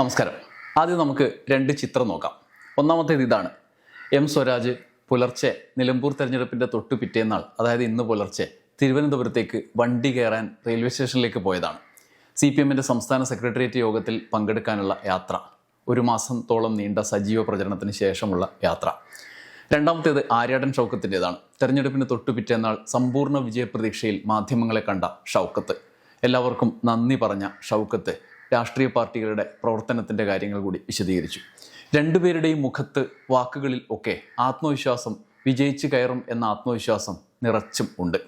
നമസ്കാരം. ആദ്യം നമുക്ക് രണ്ട് ചിത്രം നോക്കാം. ഒന്നാമത്തേത് ഇതാണ്. എം സ്വരാജ് പുലർച്ചെ നിലമ്പൂർ തെരഞ്ഞെടുപ്പിന്റെ തൊട്ടു പിറ്റേന്നാൾ അതായത് ഇന്ന് പുലർച്ചെ തിരുവനന്തപുരത്തേക്ക് വണ്ടി കയറാൻ റെയിൽവേ സ്റ്റേഷനിലേക്ക് പോയതാണ്. സി പി എമ്മിന്റെ സംസ്ഥാന സെക്രട്ടേറിയറ്റ് യോഗത്തിൽ പങ്കെടുക്കാനുള്ള യാത്ര. ഒരു മാസത്തോളം നീണ്ട സജീവ പ്രചരണത്തിന് ശേഷമുള്ള യാത്ര. രണ്ടാമത്തേത് ആര്യാടൻ ഷൗക്കത്തിന്റെതാണ് തെരഞ്ഞെടുപ്പിന് തൊട്ടു പിറ്റേന്നാൾ സമ്പൂർണ വിജയപ്രതീക്ഷയിൽ മാധ്യമങ്ങളെ കണ്ട ഷൗക്കത്ത്. എല്ലാവർക്കും നന്ദി പറഞ്ഞ ഷൗക്കത്ത്. രാഷ്ട്രീയ പാർട്ടികളുടെ പ്രവർത്തനത്തിന്റെ കാര്യങ്ങൾ കൂടി വിശദീകരിച്ചു. രണ്ടുപേരുടെയും മുഖത്ത് വാക്കുകളിൽ ഒക്കെ ആത്മവിശ്വാസം വിജയിച്ചു കയറും എന്ന ആത്മവിശ്വാസം നിറച്ചും ഉണ്ട്.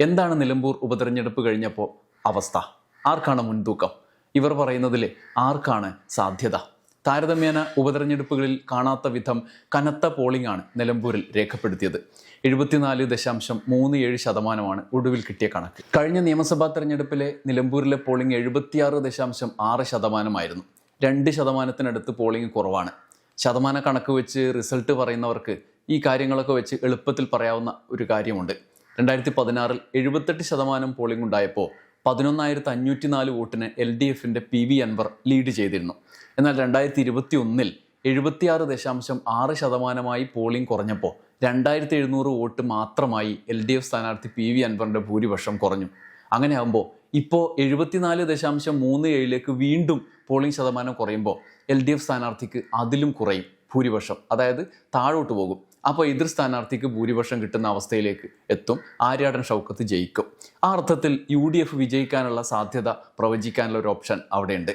എന്താണ് നിലമ്പൂർ ഉപതെരഞ്ഞെടുപ്പ് കഴിഞ്ഞപ്പോൾ അവസ്ഥ? ആർക്കാണ് മുൻതൂക്കം? ഇവർ പറയുന്നതിൽ ആർക്കാണ് സാധ്യത? താരതമ്യേന ഉപതെരഞ്ഞെടുപ്പുകളിൽ കാണാത്ത വിധം കനത്ത പോളിംഗ് ആണ് നിലമ്പൂരിൽ രേഖപ്പെടുത്തിയത്. എഴുപത്തിനാല് ദശാംശം മൂന്ന് ഏഴ് ശതമാനമാണ് ഒടുവിൽ കിട്ടിയ കണക്ക്. കഴിഞ്ഞ നിയമസഭാ തെരഞ്ഞെടുപ്പിലെ നിലമ്പൂരിലെ പോളിംഗ് എഴുപത്തിയാറ് ദശാംശം ആറ് ശതമാനമായിരുന്നു. രണ്ട് ശതമാനത്തിനടുത്ത് പോളിംഗ് കുറവാണ്. ശതമാന കണക്ക് വെച്ച് റിസൾട്ട് പറയുന്നവർക്ക് ഈ കാര്യങ്ങളൊക്കെ വെച്ച് എളുപ്പത്തിൽ പറയാവുന്ന ഒരു കാര്യമുണ്ട്. രണ്ടായിരത്തി പതിനാറിൽ എഴുപത്തെട്ട് ശതമാനം പോളിംഗ് ഉണ്ടായപ്പോൾ പതിനൊന്നായിരത്തി അഞ്ഞൂറ്റി നാല് വോട്ടിന് എൽ ഡി എഫിന്റെ പി വി അൻവർ ലീഡ് ചെയ്തിരുന്നു. എന്നാൽ രണ്ടായിരത്തി ഇരുപത്തി ഒന്നിൽ എഴുപത്തിയാറ് ദശാംശം ആറ് ശതമാനമായി പോളിംഗ് കുറഞ്ഞപ്പോൾ രണ്ടായിരത്തി എഴുന്നൂറ് വോട്ട് മാത്രമായി എൽ ഡി എഫ് സ്ഥാനാർത്ഥി പി വി അൻവറിന്റെ ഭൂരിപക്ഷം കുറഞ്ഞു. അങ്ങനെ ആകുമ്പോൾ ഇപ്പോൾ എഴുപത്തിനാല് ദശാംശം മൂന്ന് ഏഴിലേക്ക് വീണ്ടും പോളിംഗ് ശതമാനം കുറയുമ്പോൾ എൽ ഡി എഫ് സ്ഥാനാർത്ഥിക്ക് അതിലും കുറയും ഭൂരിപക്ഷം. അതായത് താഴോട്ട് പോകും. അപ്പോൾ എതിർ സ്ഥാനാർത്ഥിക്ക് ഭൂരിപക്ഷം കിട്ടുന്ന അവസ്ഥയിലേക്ക് എത്തും. ആര്യാടൻ ഷൗക്കത്ത് ജയിക്കും. ആ അർത്ഥത്തിൽ യു ഡി എഫ് വിജയിക്കാനുള്ള സാധ്യത പ്രവചിക്കാനുള്ള ഒരു ഓപ്ഷൻ അവിടെയുണ്ട്.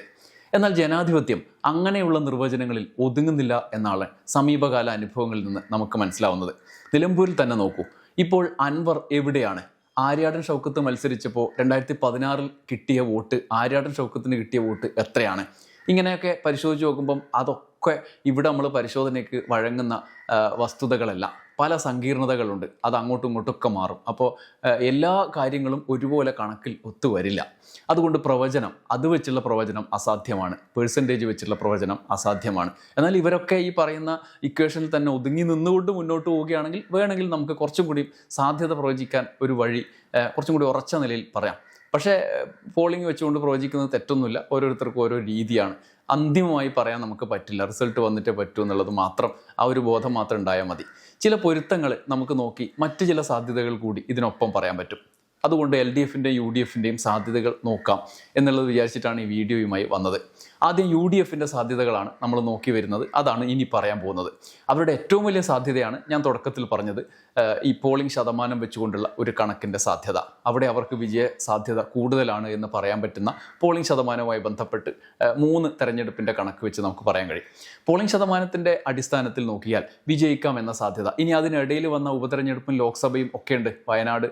എന്നാൽ ജനാധിപത്യം അങ്ങനെയുള്ള നിർവചനങ്ങളിൽ ഒതുങ്ങുന്നില്ല എന്നാണ് സമീപകാല അനുഭവങ്ങളിൽ നിന്ന് നമുക്ക് മനസ്സിലാവുന്നത്. നിലമ്പൂരിൽ തന്നെ നോക്കൂ. ഇപ്പോൾ അൻവർ എവിടെയാണ്? ആര്യാടൻ ഷൗക്കത്ത് മത്സരിച്ചപ്പോൾ രണ്ടായിരത്തി പതിനാറിൽ കിട്ടിയ വോട്ട് ആര്യാടൻ ഷൗക്കത്തിന് കിട്ടിയ വോട്ട് എത്രയാണ്? ഇങ്ങനെയൊക്കെ പരിശോധിച്ച് നോക്കുമ്പം അതൊക്കെ ഇവിടെ നമ്മൾ പരിശോധനയ്ക്ക് വഴങ്ങുന്ന വസ്തുതകളല്ല. പല സങ്കീർണതകളുണ്ട്. അത് അങ്ങോട്ടും ഇങ്ങോട്ടൊക്കെ മാറും. അപ്പോൾ എല്ലാ കാര്യങ്ങളും ഒരുപോലെ കണക്കിൽ ഒത്തുവരില്ല. അതുകൊണ്ട് പ്രവചനം അത് വെച്ചുള്ള പ്രവചനം അസാധ്യമാണ്. പേഴ്സന്റേജ് വെച്ചുള്ള പ്രവചനം അസാധ്യമാണ്. എന്നാൽ ഇവരൊക്കെ ഈ പറയുന്ന ഇക്വേഷനിൽ തന്നെ ഒതുങ്ങി നിന്നുകൊണ്ട് മുന്നോട്ട് പോവുകയാണെങ്കിൽ വേണമെങ്കിൽ നമുക്ക് കുറച്ചും കൂടി സാധ്യത പ്രവചിക്കാൻ ഒരു വഴി കുറച്ചും കൂടി ഉറച്ച നിലയിൽ പറയാം. പക്ഷേ പോളിംഗ് വെച്ചുകൊണ്ട് പ്രവചിക്കുന്നത് തെറ്റൊന്നുമില്ല. ഓരോരുത്തർക്കും ഓരോ രീതിയാണ്. അന്തിമമായി പറയാൻ നമുക്ക് പറ്റില്ല. റിസൾട്ട് വന്നിട്ടേ പറ്റൂ എന്നുള്ളത് മാത്രം ആ ഒരു ബോധം മാത്രം ഉണ്ടായാൽ മതി. ചില പൊരുത്തങ്ങൾ നമുക്ക് നോക്കി മറ്റു ചില സാധ്യതകൾ കൂടി ഇതിനൊപ്പം പറയാൻ പറ്റും. അതുകൊണ്ട് എൽ ഡി എഫിന്റെയും യു ഡി എഫിന്റെയും സാധ്യതകൾ നോക്കാം എന്നുള്ളത് വിചാരിച്ചിട്ടാണ് ഈ വീഡിയോയുമായി വന്നത്. ആദ്യം യു ഡി എഫിന്റെ സാധ്യതകളാണ് നമ്മൾ നോക്കി വരുന്നത്. അതാണ് ഇനി പറയാൻ പോകുന്നത്. അവരുടെ ഏറ്റവും വലിയ സാധ്യതയാണ് ഞാൻ തുടക്കത്തിൽ പറഞ്ഞത് ഈ പോളിംഗ് ശതമാനം വെച്ചുകൊണ്ടുള്ള ഒരു കണക്കിന്റെ സാധ്യത. അവിടെ അവർക്ക് വിജയ സാധ്യത കൂടുതലാണ് എന്ന് പറയാൻ പറ്റുന്ന പോളിംഗ് ശതമാനവുമായി ബന്ധപ്പെട്ട് മൂന്ന് തെരഞ്ഞെടുപ്പിന്റെ കണക്ക് വെച്ച് നമുക്ക് പറയാൻ കഴിയും. പോളിംഗ് ശതമാനത്തിന്റെ അടിസ്ഥാനത്തിൽ നോക്കിയാൽ വിജയിക്കാം എന്ന സാധ്യത. ഇനി അതിനിടയിൽ വന്ന ഉപതെരഞ്ഞെടുപ്പും ലോക്സഭയും ഒക്കെയുണ്ട്. വയനാട്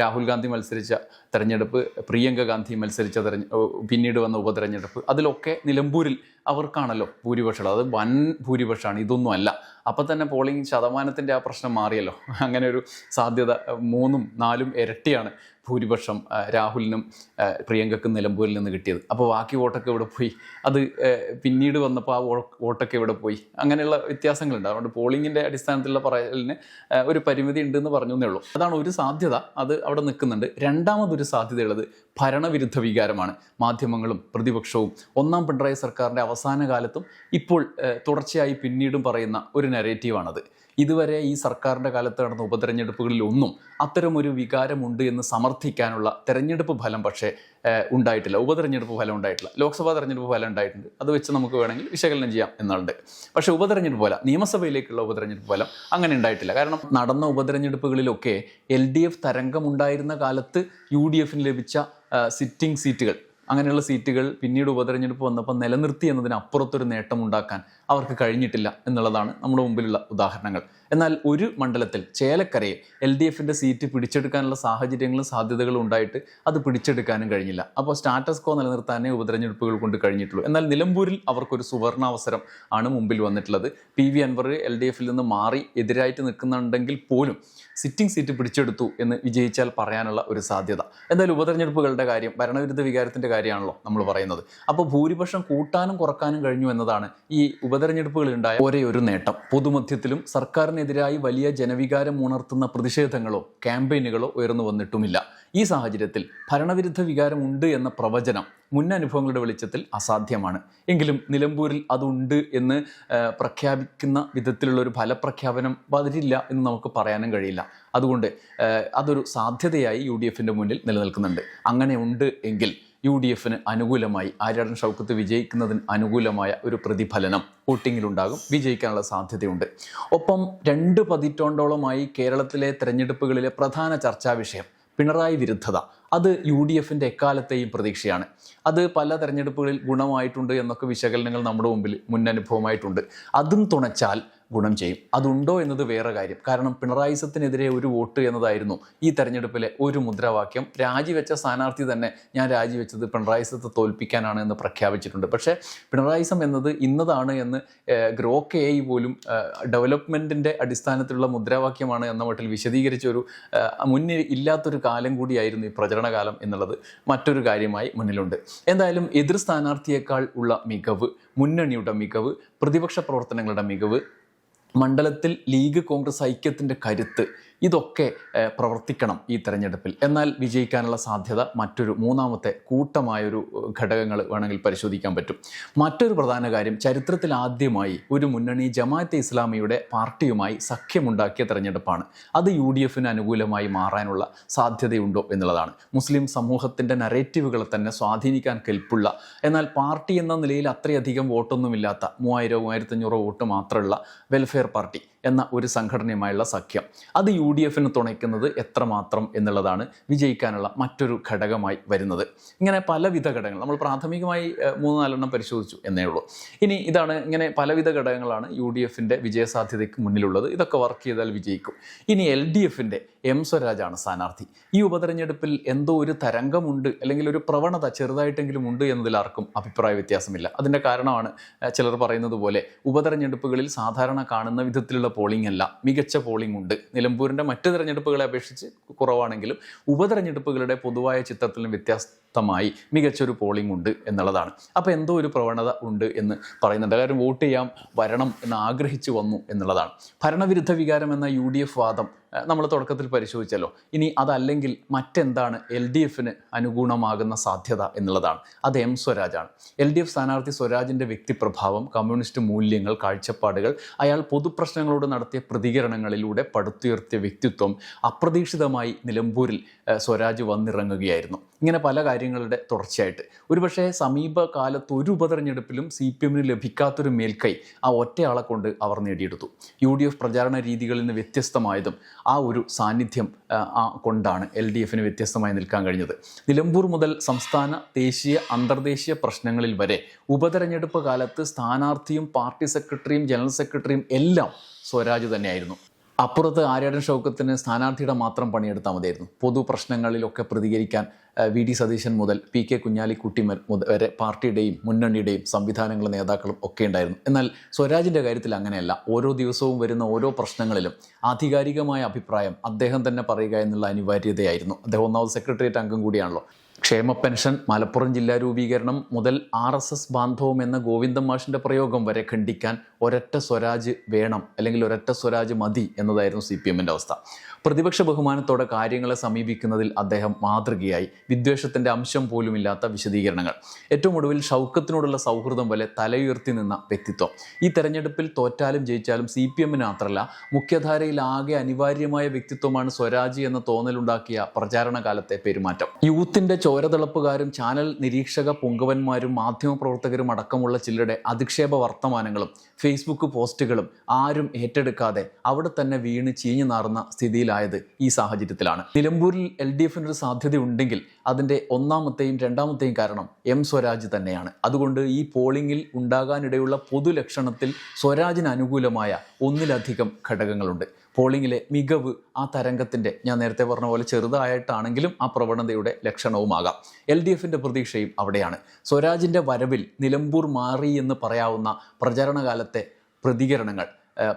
രാഹുൽ ഗാന്ധി മത്സരിച്ച തെരഞ്ഞെടുപ്പ് പ്രിയങ്ക ഗാന്ധി മത്സരിച്ച തെരഞ്ഞെ പിന്നീട് വന്ന ഉപതെരഞ്ഞെടുപ്പ്. അതിലൊക്കെ നിലമ്പൂരിൽ അവർക്കാണല്ലോ ഭൂരിപക്ഷം അത് വൻ ഭൂരിപക്ഷമാണ്. ഇതൊന്നും അല്ല. അപ്പം തന്നെ പോളിംഗ് ശതമാനത്തിന്റെ ആ പ്രശ്നം മാറിയല്ലോ. അങ്ങനെ ഒരു സാധ്യത മൂന്നും നാലും ഇരട്ടിയാണ് ഭൂരിപക്ഷം രാഹുലിനും പ്രിയങ്കക്കും നിലമ്പൂരിൽ നിന്ന് കിട്ടിയത്. അപ്പോൾ ബാക്കി വോട്ടൊക്കെ ഇവിടെ പോയി? അത് പിന്നീട് വന്നപ്പോൾ ആ വോട്ടൊക്കെ ഇവിടെ പോയി? അങ്ങനെയുള്ള വ്യത്യാസങ്ങളുണ്ട്. അതുകൊണ്ട് പോളിങ്ങിന്റെ അടിസ്ഥാനത്തിലുള്ള പറയലിന് ഒരു പരിമിതി ഉണ്ടെന്ന് പറഞ്ഞു എന്നേ ഉള്ളൂ. അതാണ് ഒരു സാധ്യത. അത് അവിടെ നിൽക്കുന്നുണ്ട്. രണ്ടാമതൊരു സാധ്യതയുള്ളത് ഭരണവിരുദ്ധ വികാരമാണ്. മാധ്യമങ്ങളും പ്രതിപക്ഷവും ഒന്നാം പിണറായി സർക്കാരിന്റെ അവസാന കാലത്തും ഇപ്പോൾ തുടർച്ചയായി പിന്നീടും പറയുന്ന ഒരു നെറേറ്റീവാണത് ഇതുവരെ ഈ സർക്കാരിന്റെ കാലത്ത് നടന്ന ഉപതെരഞ്ഞെടുപ്പുകളിൽ ഒന്നും അത്തരമൊരു വികാരമുണ്ട് എന്ന് സമർത്ഥിക്കാനുള്ള തെരഞ്ഞെടുപ്പ് ഫലം പക്ഷേ ഉണ്ടായിട്ടില്ല. ഉപതെരഞ്ഞെടുപ്പ് ഫലം ഉണ്ടായിട്ടില്ല. ലോക്സഭാ തെരഞ്ഞെടുപ്പ് ഫലം ഉണ്ടായിട്ടുണ്ട്. അത് വെച്ച് നമുക്ക് വേണമെങ്കിൽ വിശകലനം ചെയ്യാം എന്നുണ്ട് പക്ഷേ ഉപതെരഞ്ഞെടുപ്പ് ഫലം നിയമസഭയിലേക്കുള്ള ഉപതെരഞ്ഞെടുപ്പ് ഫലം അങ്ങനെ ഉണ്ടായിട്ടില്ല. കാരണം നടന്ന ഉപതെരഞ്ഞെടുപ്പുകളിലൊക്കെ എൽ ഡി എഫ് തരംഗമുണ്ടായിരുന്ന കാലത്ത് യു ഡി എഫിന് ലഭിച്ച സിറ്റിംഗ് സീറ്റുകൾ അങ്ങനെയുള്ള സീറ്റുകൾ പിന്നീട് ഉപതെരഞ്ഞെടുപ്പ് വന്നപ്പോൾ നിലനിർത്തി എന്നതിനപ്പുറത്തൊരു നേട്ടം ഉണ്ടാക്കാൻ അവർക്ക് കഴിഞ്ഞിട്ടില്ല എന്നുള്ളതാണ് നമ്മുടെ മുമ്പിലുള്ള ഉദാഹരണങ്ങൾ. എന്നാൽ ഒരു മണ്ഡലത്തിൽ ചേലക്കരയിൽ എൽ ഡി എഫിന്റെ സീറ്റ് പിടിച്ചെടുക്കാനുള്ള സാഹചര്യങ്ങളും സാധ്യതകളും ഉണ്ടായിട്ട് അത് പിടിച്ചെടുക്കാനും കഴിഞ്ഞില്ല. അപ്പോൾ സ്റ്റാറ്റസ് കോ നിലനിർത്താനേ ഉപതെരഞ്ഞെടുപ്പുകൾ കൊണ്ട് കഴിഞ്ഞിട്ടുള്ളൂ. എന്നാൽ നിലമ്പൂരിൽ അവർക്കൊരു സുവർണാവസരം ആണ് മുമ്പിൽ വന്നിട്ടുള്ളത്. P V Anwar L D എഫിൽ നിന്ന് മാറി എതിരായിട്ട് നിൽക്കുന്നുണ്ടെങ്കിൽ പോലും സിറ്റിംഗ് സീറ്റ് പിടിച്ചെടുത്തു എന്ന് വിജയിച്ചാൽ പറയാനുള്ള ഒരു സാധ്യത. എന്തായാലും ഉപതെരഞ്ഞെടുപ്പുകളുടെ കാര്യം ഭരണവിരുദ്ധ വികാരത്തിന്റെ കാര്യമാണല്ലോ നമ്മൾ പറയുന്നത്. അപ്പോൾ ഭൂരിപക്ഷം കൂട്ടാനും കുറക്കാനും കഴിഞ്ഞു എന്നതാണ് ഈ ഉപതെരഞ്ഞെടുപ്പുകളുണ്ടായ ഒരേ ഒരു നേട്ടം. പൊതുമധ്യത്തിലും സർക്കാരിനെതിരെ സർക്കാരിനെതിരായി വലിയ ജനവികാരം ഉണർത്തുന്ന പ്രതിഷേധങ്ങളോ ക്യാമ്പയിനുകളോ ഉയർന്നു വന്നിട്ടുമില്ല. ഈ സാഹചര്യത്തിൽ ഭരണവിരുദ്ധ വികാരം ഉണ്ട് എന്ന പ്രവചനം മുൻ അനുഭവങ്ങളുടെ വെളിച്ചത്തിൽ അസാധ്യമാണ്. എങ്കിലും നിലമ്പൂരിൽ അതുണ്ട് എന്ന് പ്രഖ്യാപിക്കുന്ന വിധത്തിലുള്ള ഒരു ഫലപ്രഖ്യാപനം വരില്ല എന്ന് നമുക്ക് പറയാനും കഴിയില്ല. അതുകൊണ്ട് അതൊരു സാധ്യതയായി യു ഡി എഫിന്റെ മുന്നിൽ നിലനിൽക്കുന്നുണ്ട്. അങ്ങനെ ഉണ്ട് എങ്കിൽ യു ഡി എഫിന് അനുകൂലമായി ആര്യാടൻ ഷൗക്കത്ത് വിജയിക്കുന്നതിന് അനുകൂലമായ ഒരു പ്രതിഫലനം വോട്ടിങ്ങിലുണ്ടാകും വിജയിക്കാനുള്ള സാധ്യതയുണ്ട്. ഒപ്പം രണ്ട് പതിറ്റാണ്ടോളമായി കേരളത്തിലെ തെരഞ്ഞെടുപ്പുകളിലെ പ്രധാന ചർച്ചാ വിഷയം പിണറായി വിരുദ്ധത. അത് യു ഡി എഫിന്റെ എക്കാലത്തെയും പ്രതീക്ഷയാണ്. അത് പല തെരഞ്ഞെടുപ്പുകളിൽ ഗുണമായിട്ടുണ്ട് എന്നൊക്കെ വിശകലനങ്ങൾ നമ്മുടെ മുമ്പിൽ മുന്നനുഭവമായിട്ടുണ്ട്. അതും തുണച്ചാൽ ഗുണം ചെയ്യും. അതുണ്ടോ എന്നത് വേറെ കാര്യം. കാരണം പിണറായിസത്തിനെതിരെ ഒരു വോട്ട് എന്നതായിരുന്നു ഈ തെരഞ്ഞെടുപ്പിലെ ഒരു മുദ്രാവാക്യം. രാജിവെച്ച സ്ഥാനാർത്ഥി തന്നെ ഞാൻ രാജിവെച്ചത് പിണറായിസത്തെ തോൽപ്പിക്കാനാണ് എന്ന് പ്രഖ്യാപിച്ചിട്ടുണ്ട്. പക്ഷേ പിണറായിസം എന്നത് ഇന്നതാണ് എന്ന് ഗ്രോ കെ ഐ പോലും ഡെവലപ്മെന്റിന്റെ അടിസ്ഥാനത്തിലുള്ള മുദ്രാവാക്യമാണ് എന്ന മട്ടിൽ വിശദീകരിച്ച ഒരു മുന്നിൽ ഇല്ലാത്തൊരു കാലം കൂടിയായിരുന്നു ഈ പ്രചരണകാലം എന്നുള്ളത് മറ്റൊരു കാര്യമായി മുന്നിലുണ്ട്. എന്തായാലും എതിർ സ്ഥാനാർത്ഥിയേക്കാൾ ഉള്ള മികവ് മുന്നണിയുടെ മികവ് പ്രതിപക്ഷ പ്രവർത്തനങ്ങളുടെ മികവ് മണ്ഡലത്തിൽ ലീഗ് കോൺഗ്രസ് ഐക്യത്തിന്റെ കരുത്ത് ഇതൊക്കെ പ്രവർത്തിക്കണം ഈ തെരഞ്ഞെടുപ്പിൽ. എന്നാൽ വിജയിക്കാനുള്ള സാധ്യത മറ്റൊരു മൂന്നാമത്തെ കൂട്ടമായൊരു ഘടകങ്ങൾ വേണമെങ്കിൽ പരിശോധിക്കാൻ പറ്റും. മറ്റൊരു പ്രധാന കാര്യം ചരിത്രത്തിൽ ആദ്യമായി ഒരു മുന്നണി ജമാഅത്തെ ഇസ്ലാമിയുടെ പാർട്ടിയുമായി സഖ്യമുണ്ടാക്കിയ തെരഞ്ഞെടുപ്പാണ്. അത് യു ഡി എഫിന് അനുകൂലമായി മാറാനുള്ള സാധ്യതയുണ്ടോ എന്നുള്ളതാണ്. മുസ്ലിം സമൂഹത്തിന്റെ നരേറ്റീവുകളെ തന്നെ സ്വാധീനിക്കാൻ കെൽപ്പുള്ള എന്നാൽ പാർട്ടി എന്ന നിലയിൽ അത്രയധികം വോട്ടൊന്നുമില്ലാത്ത മൂവായിരോ മൂവായിരത്തഞ്ഞൂറോ വോട്ട് മാത്രമുള്ള വെൽഫെയർ പാർട്ടി എന്ന ഒരു സംഘടനയുമായുള്ള സഖ്യം. അത് യു ഡി എഫിന് തുണയ്ക്കുന്നത് എത്രമാത്രം എന്നുള്ളതാണ് വിജയിക്കാനുള്ള മറ്റൊരു ഘടകമായി വരുന്നത്. ഇങ്ങനെ പലവിധ ഘടകങ്ങൾ നമ്മൾ പ്രാഥമികമായി മൂന്ന് നാലെണ്ണം പരിശോധിച്ചു എന്നേ ഉള്ളൂ. ഇനി ഇതാണ് ഇങ്ങനെ പലവിധ ഘടകങ്ങളാണ് യു ഡി എഫിന്റെ വിജയസാധ്യതയ്ക്ക് മുന്നിലുള്ളത്. ഇതൊക്കെ വർക്ക് ചെയ്താൽ വിജയിക്കും. ഇനി എൽ ഡി എഫിന്റെ എം സ്വരാജാണ് സ്ഥാനാർത്ഥി. ഈ ഉപതെരഞ്ഞെടുപ്പിൽ എന്തോ ഒരു തരംഗമുണ്ട് അല്ലെങ്കിൽ ഒരു പ്രവണത ചെറുതായിട്ടെങ്കിലും ഉണ്ട് എന്നതിൽ ആർക്കും അഭിപ്രായ വ്യത്യാസമില്ല. അതിന്റെ കാരണമാണ് ചിലർ പറയുന്നത് പോലെ ഉപതെരഞ്ഞെടുപ്പുകളിൽ സാധാരണ കാണുന്ന വിധത്തിലുള്ള പോളിംഗ് അല്ല മികച്ച പോളിംഗ് ഉണ്ട്. നിലമ്പൂരിന്റെ മറ്റ് തെരഞ്ഞെടുപ്പുകളെ അപേക്ഷിച്ച് കുറവാണെങ്കിലും ഉപതെരഞ്ഞെടുപ്പുകളുടെ പൊതുവായ ചിത്രത്തിലും വ്യത്യസ്തമായി മികച്ചൊരു പോളിംഗ് ഉണ്ട് എന്നുള്ളതാണ്. അപ്പോൾ എന്തോ ഒരു പ്രവണത ഉണ്ട് എന്ന് പറയുന്നുണ്ട്. കാരണം വോട്ട് ചെയ്യാൻ വരണം എന്ന് ആഗ്രഹിച്ചു വന്നു എന്നുള്ളതാണ്. ഭരണവിരുദ്ധ വികാരം എന്ന യു വാദം നമ്മൾ തുടക്കത്തിൽ പരിശോധിച്ചല്ലോ. ഇനി അതല്ലെങ്കിൽ മറ്റെന്താണ് എൽ ഡി എഫിന് അനുഗുണമാകുന്ന സാധ്യത എന്നുള്ളതാണ്. അത് എം സ്വരാജാണ്. എൽ ഡി എഫ് സ്ഥാനാർത്ഥി സ്വരാജിന്റെ വ്യക്തിപ്രഭാവം കമ്മ്യൂണിസ്റ്റ് മൂല്യങ്ങൾ കാഴ്ചപ്പാടുകൾ അയാൾ പൊതുപ്രശ്നങ്ങളോട് നടത്തിയ പ്രതികരണങ്ങളിലൂടെ പടുത്തുയർത്തിയ വ്യക്തിത്വം അപ്രതീക്ഷിതമായി നിലമ്പൂരിൽ സ്വരാജ് വന്നിറങ്ങുകയായിരുന്നു. ഇങ്ങനെ പല കാര്യങ്ങളുടെ തുടർച്ചയായിട്ട്. ഒരുപക്ഷെ സമീപകാലത്ത് ഒരു ഉപതെരഞ്ഞെടുപ്പിലും സി പി എമ്മിന് ലഭിക്കാത്തൊരു മേൽക്കൈ ആ ഒറ്റയാളെ കൊണ്ട് അവർ നേടിയെടുത്തു. യു ഡി എഫ് പ്രചാരണ രീതികളിൽ നിന്ന് വ്യത്യസ്തമായതും ആ ഒരു സാന്നിധ്യം കൊണ്ടാണ് എൽ ഡി എഫിന് വ്യത്യസ്തമായി നിൽക്കാൻ കഴിഞ്ഞത്. നിലമ്പൂർ മുതൽ സംസ്ഥാന ദേശീയ അന്തർദേശീയ പ്രശ്നങ്ങളിൽ വരെ ഉപതെരഞ്ഞെടുപ്പ് കാലത്ത് സ്ഥാനാർത്ഥിയും പാർട്ടി സെക്രട്ടറിയും ജനറൽ സെക്രട്ടറിയും എല്ലാം സ്വരാജ് തന്നെയായിരുന്നു. അപ്പുറത്ത് ആര്യാടൻ ഷൗക്കത്തിന് സ്ഥാനാർത്ഥിയുടെ മാത്രം പണിയെടുത്താൽ മതിയായിരുന്നു. പൊതു പ്രശ്നങ്ങളിലൊക്കെ പ്രതികരിക്കാൻ വി. ഡി. സതീശൻ മുതൽ പി. കെ. കുഞ്ഞാലിക്കുട്ടി വരെ പാർട്ടിയുടെയും മുന്നണിയുടെയും സംവിധാനങ്ങളും നേതാക്കളും ഒക്കെ ഉണ്ടായിരുന്നു. എന്നാൽ സ്വരാജിന്റെ കാര്യത്തിൽ അങ്ങനെയല്ല. ഓരോ ദിവസവും വരുന്ന ഓരോ പ്രശ്നങ്ങളിലും ആധികാരികമായ അഭിപ്രായം അദ്ദേഹം തന്നെ പറയുക എന്നുള്ള അനിവാര്യതയായിരുന്നു. അദ്ദേഹം ഒന്നാമത് സെക്രട്ടേറിയറ്റ് അംഗം കൂടിയാണല്ലോ. ക്ഷേമ പെൻഷൻ മലപ്പുറം ജില്ലാ രൂപീകരണം മുതൽ ആർ എസ് എസ് ബാന്ധവം എന്ന ഗോവിന്ദൻ മാഷിന്റെ പ്രയോഗം വരെ ഖണ്ഡിക്കാൻ ഒരൊറ്റ സ്വരാജ് വേണം അല്ലെങ്കിൽ ഒരൊറ്റ സ്വരാജ് മതി എന്നതായിരുന്നു സി പി എമ്മിന്റെ അവസ്ഥ. പ്രതിപക്ഷ ബഹുമാനത്തോടെ കാര്യങ്ങളെ സമീപിക്കുന്നതിൽ അദ്ദേഹം മാതൃകയായി. വിദ്വേഷത്തിന്റെ അംശം പോലുമില്ലാത്ത വിശദീകരണങ്ങൾ. ഏറ്റവും ഒടുവിൽ ഷൗക്കത്തിനോടുള്ള സൗഹൃദം പോലെ തലയുയർത്തി നിന്ന വ്യക്തിത്വം. ഈ തെരഞ്ഞെടുപ്പിൽ തോറ്റാലും ജയിച്ചാലും സി പി എമ്മിന് മാത്രമല്ല മുഖ്യധാരയിൽ ആകെ അനിവാര്യമായ വ്യക്തിത്വമാണ് സ്വരാജ് എന്ന തോന്നലുണ്ടാക്കിയ പ്രചാരണ കാലത്തെ പെരുമാറ്റം. യൂത്തിന്റെ ചോരതിളപ്പുകാരും ചാനൽ നിരീക്ഷക പുങ്കവന്മാരും മാധ്യമപ്രവർത്തകരും അടക്കമുള്ള ചിലരുടെ അധിക്ഷേപ വർത്തമാനങ്ങളും ഫേസ്ബുക്ക് പോസ്റ്റുകളും ആരും ഏറ്റെടുക്കാതെ അവിടെ തന്നെ വീണ് ചീഞ്ഞു നാറുന്ന സ്ഥിതിയിലായത് ഈ സാഹചര്യത്തിലാണ്. നിലമ്പൂരിൽ എൽ ഡി എഫിനൊരു സാധ്യതയുണ്ടെങ്കിൽ അതിന്റെ ഒന്നാമത്തെയും രണ്ടാമത്തെയും കാരണം എം സ്വരാജ് തന്നെയാണ്. അതുകൊണ്ട് ഈ പോളിംഗിൽ ഉണ്ടാകാനിടയുള്ള പൊതുലക്ഷണത്തിൽ സ്വരാജിന് അനുകൂലമായ ഒന്നിലധികം ഘടകങ്ങളുണ്ട്. പോളിംഗിലെ മികവ് ആ തരംഗത്തിന്റെ ഞാൻ നേരത്തെ പറഞ്ഞ പോലെ ചെറുതായിട്ടാണെങ്കിലും ആ പ്രവണതയുടെ ലക്ഷണവുമാകാം. എൽ ഡി എഫിന്റെ പ്രതീക്ഷയും അവിടെയാണ്. സ്വരാജിന്റെ വരവിൽ നിലമ്പൂർ മാറി എന്ന് പറയാവുന്ന പ്രചാരണകാലത്തെ പ്രതികരണങ്ങൾ.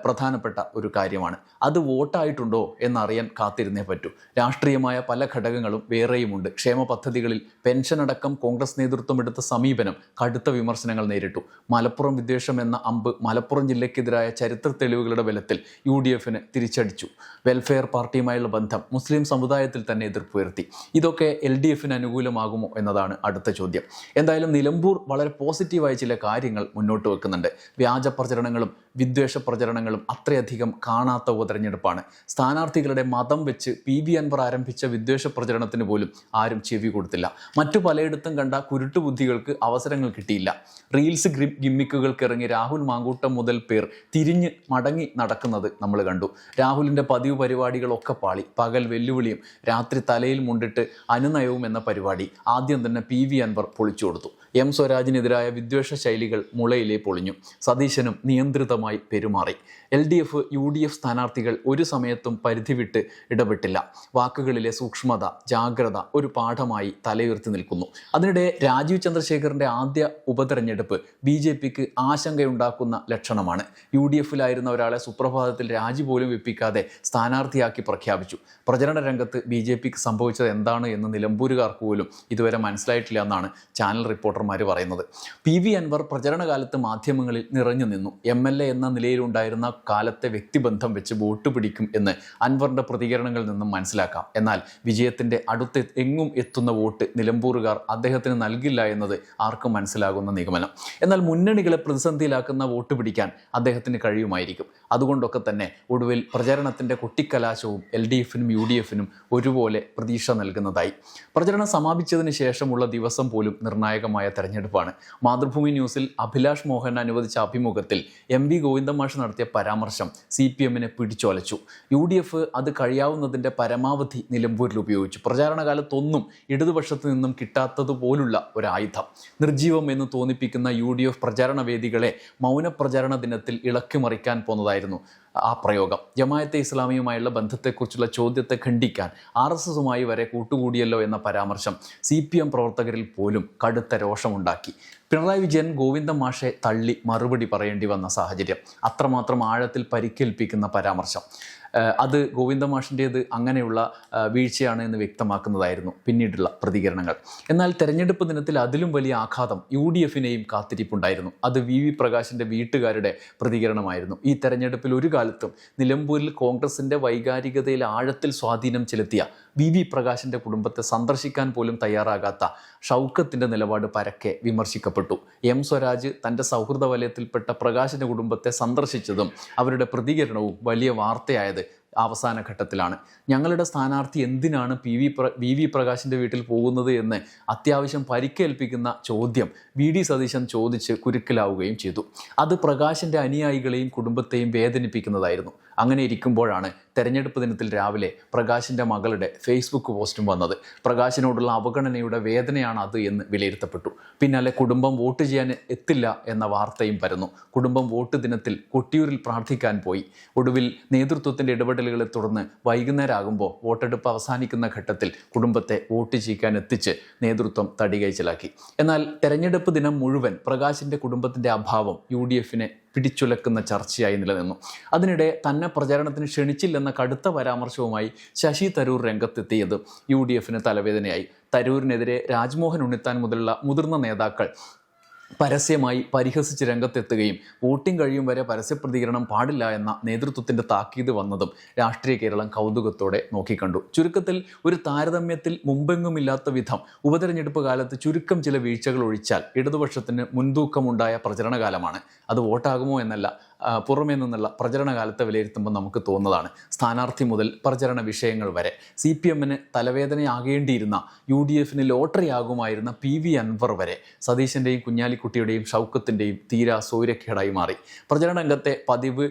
പ്രധാനപ്പെട്ട ഒരു കാര്യമാണ്. അത് വോട്ടായിട്ടുണ്ടോ എന്നറിയാൻ കാത്തിരുന്നേ പറ്റൂ. രാഷ്ട്രീയമായ പല ഘടകങ്ങളും വേറെയുമുണ്ട്. ക്ഷേമ പദ്ധതികളിൽ പെൻഷൻ അടക്കം കോൺഗ്രസ് നേതൃത്വം എടുത്ത സമീപനം കടുത്ത വിമർശനങ്ങൾ നേരിട്ടു. മലപ്പുറം വിദ്വേഷം എന്ന അമ്പ് മലപ്പുറം ജില്ലയ്ക്കെതിരായ ചരിത്ര തെളിവുകളുടെ ബലത്തിൽ യു ഡി എഫിന് തിരിച്ചടിച്ചു. വെൽഫെയർ പാർട്ടിയുമായുള്ള ബന്ധം മുസ്ലിം സമുദായത്തിൽ തന്നെ എതിർപ്പ് ഉയർത്തി ഇതൊക്കെ എൽ ഡി എഫിന് അനുകൂലമാകുമോ എന്നതാണ് അടുത്ത ചോദ്യം. എന്തായാലും നിലമ്പൂർ വളരെ പോസിറ്റീവായ ചില കാര്യങ്ങൾ മുന്നോട്ട് വെക്കുന്നുണ്ട്. വ്യാജ പ്രചരണങ്ങളും വിദ്വേഷ പ്രചരണങ്ങളും അത്രയധികം കാണാത്ത ഉപതെരഞ്ഞെടുപ്പാണ് സ്ഥാനാർത്ഥികളുടെ മതം വെച്ച് പി വി അൻവർ ആരംഭിച്ച വിദ്വേഷ പ്രചരണത്തിന് പോലും ആരും ചെവി കൊടുത്തില്ല. മറ്റു പലയിടത്തും കണ്ട കുരുട്ടുബുദ്ധികൾക്ക് അവസരങ്ങൾ കിട്ടിയില്ല. റീൽസ് ഗിമ്മിക്കുകൾക്ക് ഇറങ്ങി രാഹുൽ മാങ്കൂട്ടം മുതൽ പേർ തിരിഞ്ഞ് മടങ്ങി നടക്കുന്നത് നമ്മൾ കണ്ടു. രാഹുലിന്റെ പതിവ് പരിപാടികളൊക്കെ പാളി. പകൽ വെല്ലുവിളിയും രാത്രി തലയിൽ മുണ്ടിട്ട് അനുനയവും എന്ന പരിപാടി ആദ്യം തന്നെ പി വി അൻവർ പൊളിച്ചു കൊടുത്തു. എം സ്വരാജിനെതിരായ വിദ്വേഷ ശൈലികൾ മുളയിലെ പൊളിഞ്ഞു. സതീശനും നിയന്ത്രിതമായി പെരുമാറി. L D F U D F സ്ഥാനാർത്ഥികൾ ഒരു സമയത്തും പരിധിവിട്ട് ഇടപെട്ടില്ല. വാക്കുകളിലെ സൂക്ഷ്മത ജാഗ്രത ഒരു പാഠമായി തലയുയർത്തി നിൽക്കുന്നു. അതിനിടെ രാജീവ് ചന്ദ്രശേഖറിന്റെ ആദ്യ ഉപതെരഞ്ഞെടുപ്പ് ബി ജെ പിക്ക് ആശങ്കയുണ്ടാക്കുന്ന ലക്ഷണമാണ്. യു ഡി എഫിലായിരുന്ന ഒരാളെ സുപ്രഭാതത്തിൽ രാജി പോലും വെപ്പിക്കാതെ സ്ഥാനാർത്ഥിയാക്കി പ്രഖ്യാപിച്ചു. പ്രചരണ രംഗത്ത് ബി ജെ പിക്ക് സംഭവിച്ചത് എന്താണ് എന്ന് നിലമ്പൂരുകാർക്ക് പോലും ഇതുവരെ മനസ്സിലായിട്ടില്ല എന്നാണ് ചാനൽ റിപ്പോർട്ടർമാർ പറയുന്നത്. പി വി അൻവർ പ്രചരണകാലത്ത് മാധ്യമങ്ങളിൽ നിറഞ്ഞു നിന്നു. എം എൽ എ എന്ന നിലയിലുണ്ടായിരുന്ന കാലത്തെ വ്യക്തിബന്ധം വെച്ച് വോട്ട് പിടിക്കും എന്ന് അൻവറിന്റെ പ്രതികരണങ്ങളിൽ നിന്നും മനസ്സിലാക്കാം. എന്നാൽ വിജയത്തിന്റെ അടുത്ത് എങ്ങും എത്തുന്ന വോട്ട് നിലമ്പൂറുകാർ അദ്ദേഹത്തിന് നൽകില്ല എന്നത് ആർക്കും മനസ്സിലാകുന്ന നിഗമനം. എന്നാൽ മുന്നണികളെ പ്രതിസന്ധിയിലാക്കുന്ന വോട്ട് പിടിക്കാൻ അദ്ദേഹത്തിന് കഴിയുമായിരിക്കും. അതുകൊണ്ടൊക്കെ തന്നെ ഒടുവിൽ പ്രചരണത്തിന്റെ കൊട്ടിക്കലാശവും എൽ ഡി എഫിനും യു ഡി എഫിനും ഒരുപോലെ പ്രതീക്ഷ നൽകുന്നതായി. പ്രചരണം സമാപിച്ചതിന് ശേഷമുള്ള ദിവസം പോലും നിർണായകമായ തെരഞ്ഞെടുപ്പാണ്. മാതൃഭൂമി ന്യൂസിൽ അഭിലാഷ് മോഹൻ അനുവദിച്ച അഭിമുഖത്തിൽ എം വി ഗോവിന്ദമാഷ് നടത്തിയ പരാമർശം സി പി എമ്മിനെ പിടിച്ചൊലച്ചു. യു ഡി എഫ് അത് കഴിയാവുന്നതിന്റെ പരമാവധി നിലമ്പൂരിൽ ഉപയോഗിച്ചു. പ്രചാരണകാലത്തൊന്നും ഇടതുപക്ഷത്ത് നിന്നും കിട്ടാത്തതുപോലുള്ള ഒരായുധം. നിർജീവം എന്ന് തോന്നിപ്പിക്കുന്ന യു ഡി എഫ് പ്രചാരണ വേദികളെ മൗനപ്രചാരണ ദിനത്തിൽ ഇളക്കിമറിക്കാൻ പോന്നതായിരുന്നു. ആ പ്രയോഗം. ജമായത്തെ ഇസ്ലാമിയുമായുള്ള ബന്ധത്തെക്കുറിച്ചുള്ള ചോദ്യത്തെ ഖണ്ഡിക്കാൻ ആർ എസ് എസുമായി വരെ കൂട്ടുകൂടിയല്ലോ എന്ന പരാമർശം സി പി എം പ്രവർത്തകരിൽ പോലും കടുത്ത രോഷമുണ്ടാക്കി. പിണറായി വിജയൻ ഗോവിന്ദ മാഷെ തള്ളി മറുപടി പറയേണ്ടി വന്ന സാഹചര്യം. അത്രമാത്രം ആഴത്തിൽ പരിക്കേൽപ്പിക്കുന്ന പരാമർശം. അത് ഗോവിന്ദ മാഷിന്റേത് അങ്ങനെയുള്ള വീഴ്ചയാണ് എന്ന് വ്യക്തമാക്കുന്നതായിരുന്നു പിന്നീടുള്ള പ്രതികരണങ്ങൾ. എന്നാൽ തെരഞ്ഞെടുപ്പ് ദിനത്തിൽ അതിലും വലിയ ആഘാതം യു ഡി എഫിനെയും കാത്തിരിപ്പുണ്ടായിരുന്നു. അത് വി. വി. പ്രകാശിന്റെ വീട്ടുകാരുടെ പ്രതികരണമായിരുന്നു. ഈ തെരഞ്ഞെടുപ്പിൽ ഒരു കാലത്തും നിലമ്പൂരിൽ കോൺഗ്രസിന്റെ വൈകാരികതയിൽ ആഴത്തിൽ സ്വാധീനം ചെലുത്തിയ വി. വി. പ്രകാശിന്റെ കുടുംബത്തെ സന്ദർശിക്കാൻ പോലും തയ്യാറാകാത്ത ഷൗക്കത്തിന്റെ നിലപാട് പരക്കെ വിമർശിക്കപ്പെട്ടു. എം. സ്വരാജ് തന്റെ സൗഹൃദ വലയത്തിൽപ്പെട്ട പ്രകാശിന്റെ കുടുംബത്തെ സന്ദർശിച്ചതും അവരുടെ പ്രതികരണവും വലിയ വാർത്തയായത് അവസാന ഘട്ടത്തിലാണ്. ഞങ്ങളുടെ സ്ഥാനാർത്ഥി എന്തിനാണ് പി വി പ്ര വി വി പ്രകാശിന്റെ വീട്ടിൽ പോകുന്നത് എന്ന് അത്യാവശ്യം പരിക്കേൽപ്പിക്കുന്ന ചോദ്യം വി ഡി സതീശൻ ചോദിച്ച് കുരുക്കിലാവുകയും ചെയ്തു. അത് പ്രകാശിന്റെ അനുയായികളെയും കുടുംബത്തെയും വേദനിപ്പിക്കുന്നതായിരുന്നു. അങ്ങനെ ഇരിക്കുമ്പോഴാണ് തെരഞ്ഞെടുപ്പ് ദിനത്തിൽ രാവിലെ പ്രകാശിന്റെ മകളുടെ ഫേസ്ബുക്ക് പോസ്റ്റും വന്നത്. പ്രകാശിനോടുള്ള അവഗണനയുടെ വേദനയാണ് അത് എന്ന് വിലയിരുത്തപ്പെട്ടു. പിന്നാലെ കുടുംബം വോട്ട് ചെയ്യാൻ എത്തില്ല എന്ന വാർത്തയും വരുന്നു കുടുംബം വോട്ട് ദിനത്തിൽ കൊട്ടിയൂരിൽ പ്രാർത്ഥിക്കാൻ പോയി. ഒടുവിൽ നേതൃത്വത്തിന്റെ ഇടപെടലുകളെ തുടർന്ന് വൈകുന്നേരമാകുമ്പോൾ വോട്ടെടുപ്പ് അവസാനിക്കുന്ന ഘട്ടത്തിൽ കുടുംബത്തെ വോട്ട് ചെയ്യിക്കാൻ എത്തിച്ച് നേതൃത്വം തടികൈച്ചലാക്കി എന്നാൽ തെരഞ്ഞെടുപ്പ് ദിനം മുഴുവൻ പ്രകാശിന്റെ കുടുംബത്തിന്റെ അഭാവം യു ഡി എഫിനെ പിടിച്ചുലക്കുന്ന ചർച്ചയായി നിലനിന്നു. അതിനിടെ തന്നെ പ്രചാരണത്തിന് ക്ഷണിച്ചില്ലെന്ന കടുത്ത പരാമർശവുമായി ശശി തരൂർ രംഗത്തെത്തിയത് യു ഡി എഫിന് തലവേദനയായി. തരൂരിനെതിരെ രാജ്മോഹൻ ഉണ്ണിത്താൻ മുതലുള്ള മുതിർന്ന നേതാക്കൾ പരസ്യമായി പരിഹസിച്ച് രംഗത്തെത്തുകയും വോട്ടിംഗ് കഴിയും വരെ പരസ്യ പ്രതികരണം പാടില്ല എന്ന നേതൃത്വത്തിന്റെ താക്കീത് വന്നതും രാഷ്ട്രീയ കേരളം കൗതുകത്തോടെ നോക്കിക്കണ്ടു. ചുരുക്കത്തിൽ ഒരു താരതമ്യത്തിൽ മുമ്പെങ്ങുമില്ലാത്ത വിധം ഉപതെരഞ്ഞെടുപ്പ് കാലത്ത് ചുരുക്കം ചില വീഴ്ചകൾ ഒഴിച്ചാൽ ഇടതുപക്ഷത്തിന് മുൻതൂക്കമുണ്ടായ പ്രചരണകാലമാണ്. അത് വോട്ടാകുമോ എന്നല്ല പുറമേ നിന്നുള്ള പ്രചരണ വിലയിരുത്തുമ്പോൾ നമുക്ക് തോന്നുന്നതാണ്. സ്ഥാനാർത്ഥി മുതൽ പ്രചരണ വിഷയങ്ങൾ വരെ. സി പി എമ്മിന് തലവേദനയാകേണ്ടിയിരുന്ന യു ഡി എഫിന് ലോട്ടറിയാകുമായിരുന്ന പി വി അൻവർ വരെ സതീശന്റെയും കുഞ്ഞാലിക്കുട്ടിയുടെയും ഷൗക്കത്തിന്റെയും തീരാ സൂര്യക്കേടായി മാറി. പ്രചരണ രംഗത്തെ പതിവ്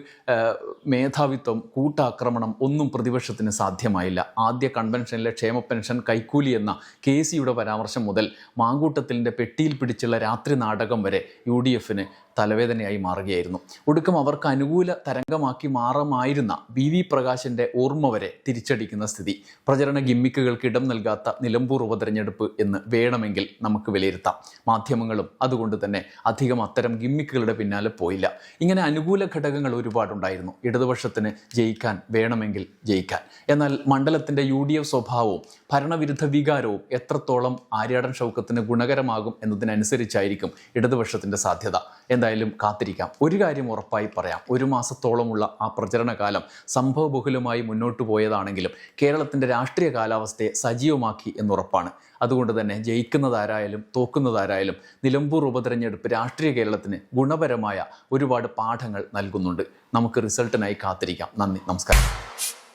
മേധാവിത്വം കൂട്ടാക്രമണം ഒന്നും പ്രതിപക്ഷത്തിന് സാധ്യമായില്ല. ആദ്യ കൺവെൻഷനിലെ ക്ഷേമ പെൻഷൻ കൈക്കൂലി എന്ന കെ സിയുടെ പരാമർശം മുതൽ മാങ്കൂട്ടത്തിലിന്റെ പെട്ടിയിൽ പിടിച്ചുള്ള രാത്രി നാടകം വരെ യു ഡി എഫിന് തലവേദനയായി മാറുകയായിരുന്നു. ഒടുക്കം അവർക്ക് അനുകൂല തരംഗമാക്കി മാറമായിരുന്ന ബി വി പ്രകാശിന്റെ ഓർമ്മ വരെ തിരിച്ചടിക്കുന്ന സ്ഥിതി. പ്രചരണ ഗിമ്മിക്കുകൾക്ക് ഇടം നൽകാത്ത നിലമ്പൂർ ഉപതെരഞ്ഞെടുപ്പ് എന്ന് വേണമെങ്കിൽ നമുക്ക് വിലയിരുത്താം. മാധ്യമങ്ങളും അതുകൊണ്ട് തന്നെ അധികം അത്തരം ഗിമ്മിക്കുകളുടെ പിന്നാലെ പോയില്ല. ഇങ്ങനെ അനുകൂല ഘടകങ്ങൾ ഒരുപാടുണ്ടായിരുന്നു. ഇടതുപക്ഷത്തിന് ജയിക്കാൻ വേണമെങ്കിൽ ജയിക്കാൻ. എന്നാൽ മണ്ഡലത്തിന്റെ യു ഡി എഫ് സ്വഭാവവും ഭരണവിരുദ്ധ വികാരവും എത്രത്തോളം ആര്യാടൻ ഷൗക്കത്തിന് ഗുണകരമാകും എന്നതിനനുസരിച്ചായിരിക്കും ഇടതുപക്ഷത്തിന്റെ സാധ്യത. എന്തായാലും കാത്തിരിക്കാം. ഒരു കാര്യം ഉറപ്പായി പറയാം. ഒരു മാസത്തോളമുള്ള ആ പ്രചരണകാലം സംഭവബഹുലമായി മുന്നോട്ട് പോയതാണെങ്കിലും കേരളത്തിന്റെ രാഷ്ട്രീയ കാലാവസ്ഥയെ സജീവമാക്കി എന്നുറപ്പാണ്. അതുകൊണ്ട് തന്നെ ജയിക്കുന്നതാരായാലും തോക്കുന്നതാരായാലും നിലമ്പൂർ ഉപതെരഞ്ഞെടുപ്പ് രാഷ്ട്രീയ കേരളത്തിന് ഗുണപരമായ ഒരുപാട് പാഠങ്ങൾ നൽകുന്നുണ്ട്. നമുക്ക് റിസൾട്ടിനായി കാത്തിരിക്കാം. നന്ദി. നമസ്കാരം.